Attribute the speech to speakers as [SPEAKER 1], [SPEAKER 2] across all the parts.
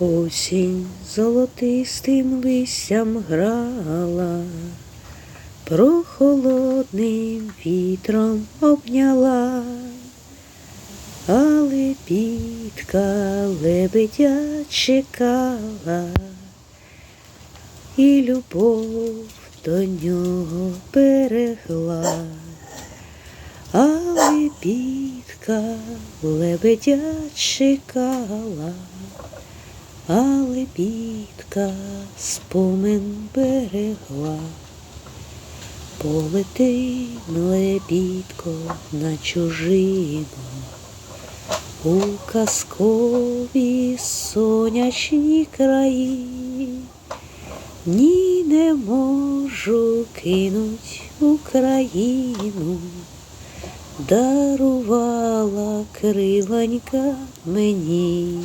[SPEAKER 1] Осінь золотистим листям грала, прохолодним вітром обняла, але підка лебедя чекала, і любов до нього берегла, але підка лебедя чекала. Але бідка спомин берегла, полети лебідко на чужину, у казкові сонячні краї, ні не можу кинуть Україну, дарувала крилонька мені.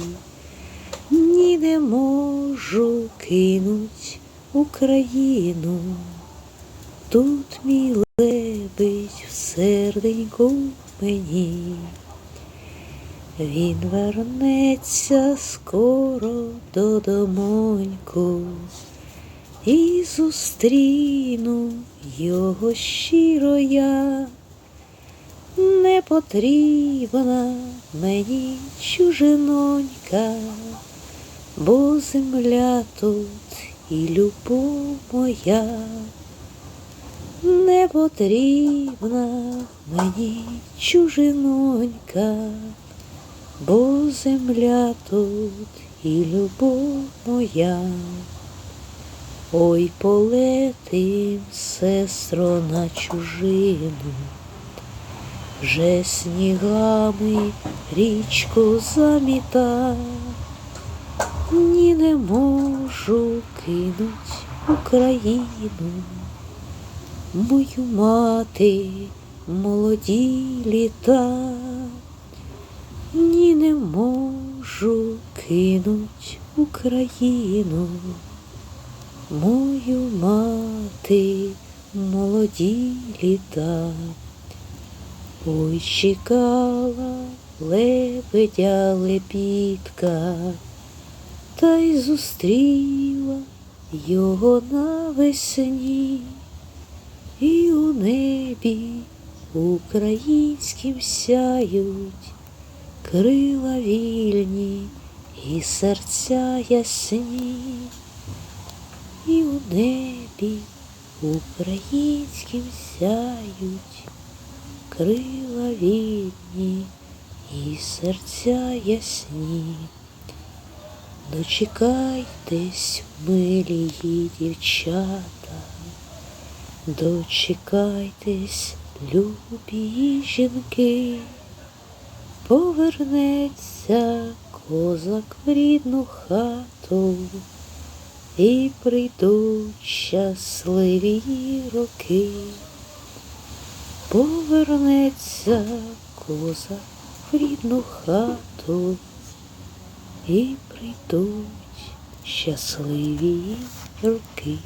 [SPEAKER 1] Не можу кинуть Україну, тут мій лебедь в серденьку мені. Він вернеться скоро додомоньку і зустріну його щиро я. Не потрібна мені чужинонька, бо земля тут і любов моя, не потрібна мені чужинонька, бо земля тут і любов моя. Ой, полетим, сестро, на чужину. Вже снігами річку заміта, ні не можу кинуть Україну, мою мати молоді літа, ні не можу кинуть Україну, мою мати молоді літа. Ой, чекала лебедя лепітка, та й зустріла його навесні, і у небі українським сяють крила вільні і серця ясні, і у небі українським сяють крила вільні і серця ясні. Дочекайтесь, милі її дівчата, дочекайтесь, любі її жінки, повернеться козак в рідну хату, і прийдуть щасливі роки. Повернеться коза в рідну хату і прийдуть щасливі роки.